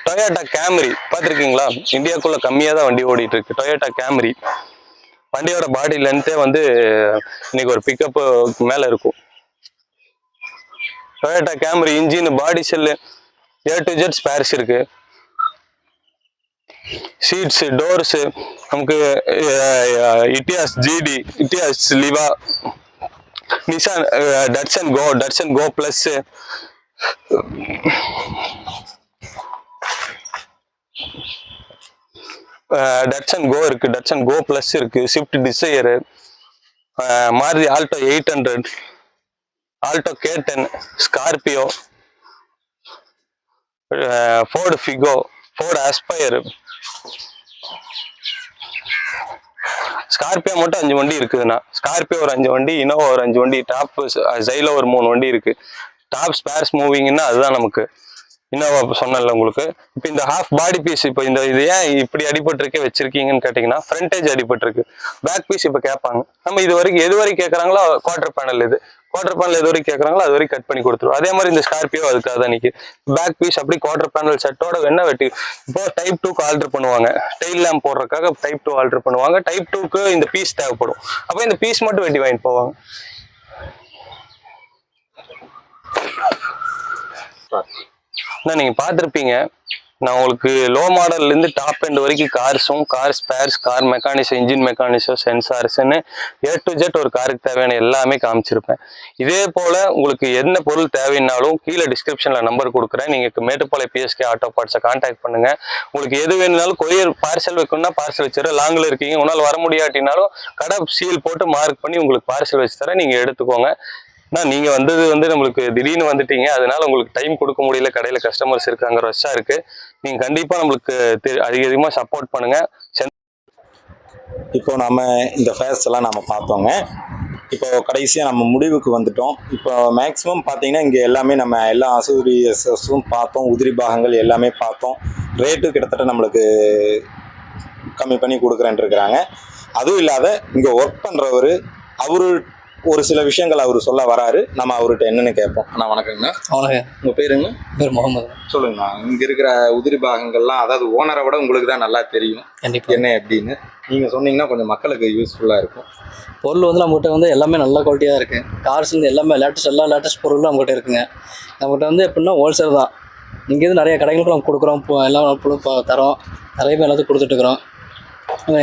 Toyota Camry பார்த்துருக்கீங்களா? இந்தியாக்குள்ளே கம்மியாக தான் வண்டி ஓடிட்டு இருக்கு டொயோட்டா கேமரி வண்டியோட பாடி லென்த்தே வந்து இன்னைக்கு ஒரு பிக்கப்பு மேலே இருக்கும். Toyota Camry engine body shell A to Z spares இருக்கு. சீட்ஸு டோர்ஸு நமக்கு Etios GD Etios Liva Nissan Datsun Go Datsun Go plus Datsun Go இருக்கு டட்சன் கோ பிளஸ் இருக்கு Swift Dzire Maruti Alto eight hundred Alto K ten Scorpio Ford Figo Ford Aspire. Scorpio மட்டும் அஞ்சு வண்டி இருக்குதுண்ணா. Scorpio ஒரு அஞ்சு வண்டி Innova ஒரு அஞ்சு வண்டி டாப் ஜைலோ ஒரு மூணு வண்டி இருக்கு. டாப் ஸ்பேர்ஸ் மூவிங்னா அதுதான் நமக்கு. இனோவா சொன்னல உங்களுக்கு. இப்போ இந்த ஹாஃப் பாடி பீஸ் இப்போ இந்த இது ஏன் இப்படி அடிபட்டிருக்கே வச்சிருக்கீங்கன்னு கேட்டிங்கன்னா ஃப்ரண்டேஜ் அடிபட்டிருக்கு. பேக் பீஸ் இப்போ கேட்பாங்க. நம்ம இது வரைக்கும் எது வரைக்கும் கேட்குறாங்களோ குவார்டர் பேனல் இது. குவார்டர் பேனல் எது வரைக்கும் கேட்குறாங்களோ அது வரைக்கும் கட் பண்ணி கொடுத்துரும் அதே மாதிரி இந்த ஸ்கார்பியோ அதுக்காக தான் நிற்கி பேக் பீஸ் அப்படி குவார்டர் பேனல் செட்டோட வேணா வெட்டி இப்போ டைப் டூக்கு ஆல்டர் பண்ணுவாங்க. டெயில் லேம்ப் போடுறதுக்காக டைப் டூ ஆல்டர் பண்ணுவாங்க. டைப் டூக்கு இந்த பீஸ் தேவைப்படும். அப்போ இந்த பீஸ் மட்டும் வெட்டி வாங்கிட்டு போவாங்க. நான் நீங்க பார்த்துருப்பீங்க. நான் உங்களுக்கு லோ மாடல்லேருந்து டாப் எண்ட் வரைக்கும் கார்ஸும் car spares car mechanics engine மெக்கானிக்ஸோ சென்சார்ஸ்னு ஏ டு ஜெட் ஒரு காருக்கு தேவையான எல்லாமே காமிச்சிருப்பேன். இதே போல் உங்களுக்கு என்ன பொருள் தேவைன்னாலும் கீழே டிஸ்கிரிப்ஷனில் நம்பர் கொடுக்குறேன். நீங்கள் மேட்டுப்பாளைய பிஎஸ்கே ஆட்டோ பார்ட்ஸை கான்டாக்ட் பண்ணுங்க. உங்களுக்கு எது வேணுனாலும் கொரியர் பார்சல் வைக்கணும்னா பார்சல் வச்சிடறேன். லாங்கில் இருக்கீங்க உன்னால் வர முடியாட்டினாலும் கடை சீல் போட்டு மார்க் பண்ணி உங்களுக்கு பார்சல் வச்சு தரேன். நீங்கள் எடுத்துக்கோங்க. ஆனால் நீங்கள் வந்தது வந்து நம்மளுக்கு திடீர்னு வந்துட்டீங்க. அதனால உங்களுக்கு டைம் கொடுக்க முடியல. கடையில் கஸ்டமர்ஸ் இருக்காங்க ரஷ்ஷாக இருக்குது நீங்க கண்டிப்பா நம்மளுக்கு அதிக அதிகமா சப்போர்ட் பண்ணுங்க. சென்- இப்போ நம்ம இந்த ஃபேர்ஸ் எல்லாம் நம்ம பார்த்தோங்க. இப்போ கடைசியாக நம்ம முடிவுக்கு வந்துட்டோம். இப்போ மேக்ஸிமம் பார்த்தீங்கன்னா இங்கே எல்லாமே நம்ம எல்லா அசூரியஸும் பார்த்தோம். உதிரி பாகங்கள் எல்லாமே பார்த்தோம். ரேட்டு கிட்டத்தட்ட நம்மளுக்கு கம்மி பண்ணி கொடுக்குறேன்ட்டு இருக்கிறாங்க. அதுவும் இல்லாத இங்கே ஒர்க் பண்ணுறவர் அவர் ஒரு சில விஷயங்கள் அவர் சொல்ல வராரு. நம்ம அவர்கிட்ட என்னன்னு கேட்போம். அண்ணா வணக்கங்கண்ணா. வணக்கம். உங்கள் பேருங்க பேர் முகமது. சொல்லுங்கண்ணா. இங்கே இருக்கிற உதிரி பாகங்கள்லாம் அதாவது ஓனரை விட உங்களுக்கு தான் நல்லா தெரியும். கண்டிப்பாக என்ன எப்படின்னு. நீங்கள் சொன்னீங்கன்னா கொஞ்சம் மக்களுக்கு யூஸ்ஃபுல்லாக இருக்கும். பொருள் வந்து நம்மகிட்ட வந்து எல்லாமே நல்ல குவாலிட்டியாக இருக்குது கார்ஸ்லேருந்து எல்லாமே லேட்டஸ்ட் எல்லா லேட்டஸ்ட் பொருளும் நம்மகிட்ட இருக்குங்க. நம்மகிட்ட வந்து எப்படின்னா ஹோல்சேல் தான். இங்கேருந்து நிறைய கடைகளுக்கு நம்ம கொடுக்குறோம். இப்போ எல்லா பொருளும் இப்போ தரோம். நிறைய பேர் எல்லாத்துக்கும் கொடுத்துட்ருக்குறோம்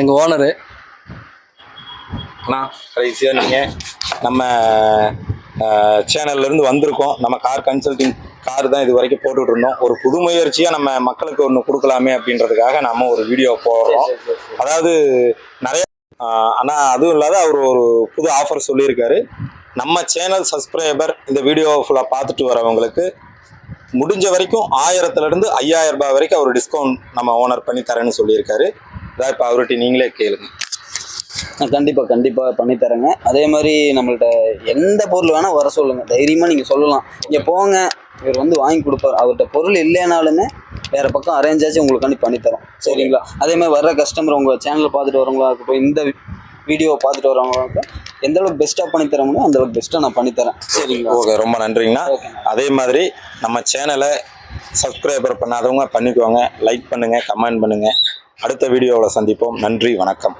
எங்கள் ஓனரு அண்ணா கடைசியாக நீங்கள் நம்ம சேனல்லேருந்து வந்திருக்கோம். நம்ம கார் கன்சல்டிங் கார் தான் இது வரைக்கும் போட்டுட்டு இருந்தோம் ஒரு புது முயற்சியாக நம்ம மக்களுக்கு ஒன்று கொடுக்கலாமே அப்படின்றதுக்காக நம்ம ஒரு வீடியோ போடுறோம். அதாவது நிறைய ஆனால் அதுவும் இல்லாத அவர் ஒரு புது ஆஃபர் சொல்லியிருக்காரு. நம்ம சேனல் சப்ஸ்கிரைபர் இந்த வீடியோ ஃபுல்லாக பார்த்துட்டு வரவங்களுக்கு முடிஞ்ச வரைக்கும் ஆயிரத்துலேருந்து ஐயாயிரம் ரூபாய் வரைக்கும் அவர் டிஸ்கவுண்ட் நம்ம ஓனர் பண்ணி தரேன்னு சொல்லியிருக்காரு. அதான் இப்போ அவர்கிட்ட நீங்களே கேளுங்க. கண்டிப்பாக கண்டிப்பாக பண்ணித்தரேங்க. அதே மாதிரி நம்மள்ட்ட எந்த பொருள் வேணால் வர சொல்லுங்கள் தைரியமாக நீங்கள் சொல்லலாம். இங்கே போங்க. இவர் வந்து வாங்கி கொடுப்பார். அவர்கிட்ட பொருள் இல்லைனாலுமே வேறு பக்கம் அரேஞ்ச் ஆச்சு உங்களுக்காண்டி பண்ணித்தரோம். சரிங்களா? அதே மாதிரி வர்ற கஸ்டமர் உங்கள் சேனல் பார்த்துட்டு வரவங்களா இருக்கட்டும் இந்த வீடியோவை பார்த்துட்டு வரவங்களுக்கு எந்த அளவுக்கு பெஸ்ட்டாக பண்ணித்தரமோ அந்த அளவுக்கு பெஸ்ட்டாக நான் பண்ணித்தரேன். சரிங்களா? ஓகே ரொம்ப நன்றிங்கண்ணா. அதே மாதிரி நம்ம சேனலை சப்ஸ்கிரைபர் பண்ணாதவங்க பண்ணிக்கோங்க. லைக் பண்ணுங்கள் கமெண்ட் பண்ணுங்கள் அடுத்த வீடியோவில் சந்திப்போம். நன்றி வணக்கம்.